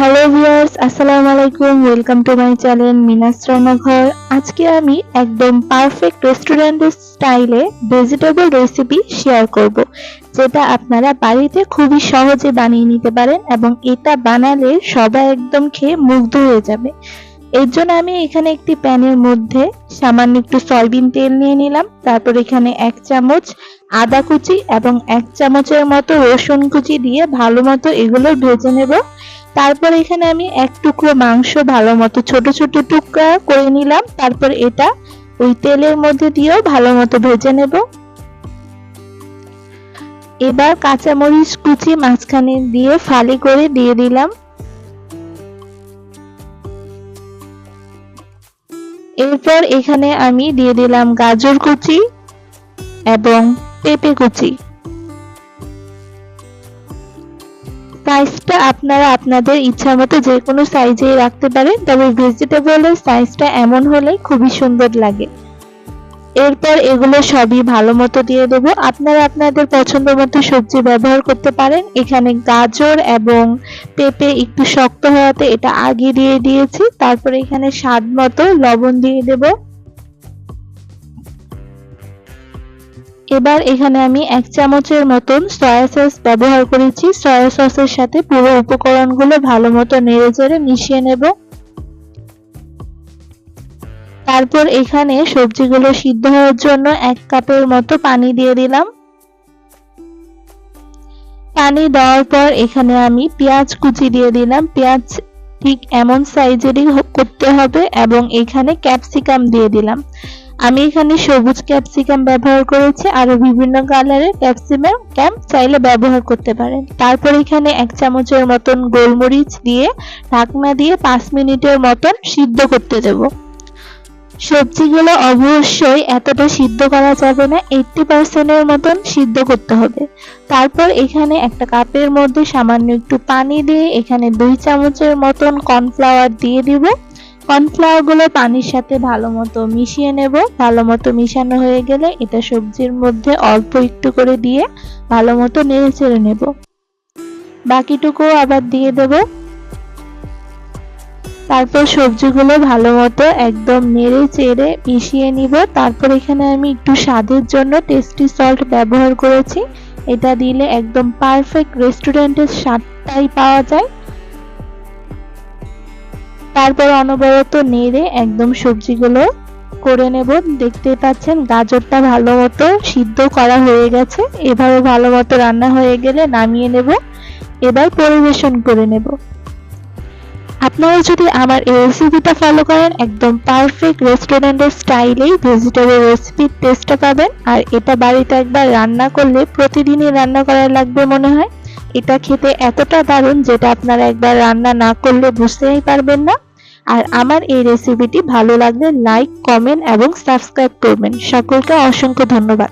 Hello viewers আসসালামু আলাইকুম welcome to my channel মিনাস রান্নাঘর আজকে আমি একদম পারফেক্ট রেস্টুরেন্টের স্টাইলে ভেজিটেবল রেসিপি শেয়ার করব, যেটা আপনারা বাড়িতে খুবই সহজে বানিয়ে নিতে পারেন এবং এটা বানালে সবাই একদম খেয়ে মুগ্ধ হয়ে যাবে। এর জন্য আমি এখানে একটি প্যানের মধ্যে সামান্য একটু সয়াবিন তেল নিয়ে নিলাম, তারপর এখানে এক চামচ আদা কুচি এবং এক চামচের মতো রসুন কুচি দিয়ে ভালো মতো এগুলো ভেজে নেব। তারপর এখানে আমি এক টুকরো মাংস ভালো মতো, ছোট ছোট টুকরা করে নিলাম। তারপর এটা ওই তেলের মধ্যে দিয়েও ভালো মতো ভেজে নেব। এবার কাঁচামরিচ কুচি মাঝখানে দিয়ে ফালি করে দিয়ে দিলাম। এরপর এখানে আমি দিয়ে দিলাম গাজর কুচি এবং পেঁপে কুচি। সাইজটা আপনারা আপনাদের ইচ্ছা মতো যে কোনো সাইজেই রাখতে পারেন, তবে ভেজিটেবলের সাইজটা এমন হলে খুবই সুন্দর লাগে। এরপর এগুলো সবই ভালো মতো দিয়ে দেব। আপনারা আপনাদের পছন্দ মতো সবজি ব্যবহার করতে পারেন। এখানে গাজর এবং পেঁপে একটু শক্ত হওয়াতে এটা আগে দিয়ে দিয়েছি। তারপর এখানে স্বাদ মতো লবণ দিয়ে দেবো। এবার এখানে আমি এক চামচের মতন সয়া সস ব্যবহার করেছি। সয়া সসের সাথে পুরো উপকরণগুলো ভালো মতো নেড়ে চেড়ে মিশিয়ে নেব। তারপর এখানে সবজিগুলো সিদ্ধ হওয়ার জন্য এক কাপের মতো পানি দিয়ে দিলাম। পানি দেওয়ার পর এখানে আমি পেঁয়াজ কুচি দিয়ে দিলাম। পেঁয়াজ ঠিক এমন সাইজেরই করতে হবে এবং এখানে ক্যাপসিকাম দিয়ে দিলাম। আমি এখানে সবুজ ক্যাপসিকাম ব্যবহার করেছি আরও বিভিন্ন কালারের ক্যাপসিকাম ক্যাম্প চাইলে ব্যবহার করতে পারেন। তারপর এখানে এক চামচের মতন গোলমরিচ দিয়ে ঢাকনা দিয়ে পাঁচ মিনিটের মতন সিদ্ধ করতে দেব। সবজিগুলো অবশ্যই এতটা সিদ্ধ করা যাবে না এইটটি পার্সেন্টের মতন সিদ্ধ করতে হবে। তারপর এখানে একটা কাপের মধ্যে সামান্য একটু পানি দিয়ে এখানে দুই চামচের মতন কর্নফ্লাওয়ার দিয়ে দিব। কর্নফ্লাওয়ারগুলো পানির সাথে ভালো মতো মিশিয়ে নেব। ভালো মতো মিশানো হয়ে গেলে এটা সবজির মধ্যে অল্প একটু করে দিয়ে ভালো মতো নেড়ে চেড়ে নেব। বাকিটুকু আবার দিয়ে দেব। তারপর সবজিগুলো ভালো মতো একদম নেড়ে চেড়ে মিশিয়ে নিব। তারপর এখানে আমি একটু স্বাদের জন্য টেস্টি সল্ট ব্যবহার করেছি। এটা দিলে একদম পারফেক্ট রেস্টুরেন্টের স্বাদটাই পাওয়া যায়। তারপর অনবরত নেড়ে একদম সবজিগুলো করে নেব। দেখতে পাচ্ছেন গাজরটা ভালো মতো সিদ্ধ করা হয়ে গেছে। এভাবে ভালো মতো রান্না হয়ে গেলে নামিয়ে নেব। এবার পরিবেশন করে নেব। আপনারা যদি আমার এই রেসিপিটা ফলো করেন, একদম পারফেক্ট রেস্টুরেন্টের স্টাইলেই ভেজিটেবল রেসিপির টেস্টটা পাবেন। আর এটা বাড়িতে একবার রান্না করলে প্রতিদিনই রান্না করা লাগবে মনে হয়। এটা খেতে এতটা দারুণ যেটা আপনারা একবার রান্না না করলে বুঝতেই পারবেন না। আর আমার এই রেসিপিটি ভালো লাগলে লাইক কমেন্ট এবং সাবস্ক্রাইব করবেন। সকলকে অসংখ্য ধন্যবাদ।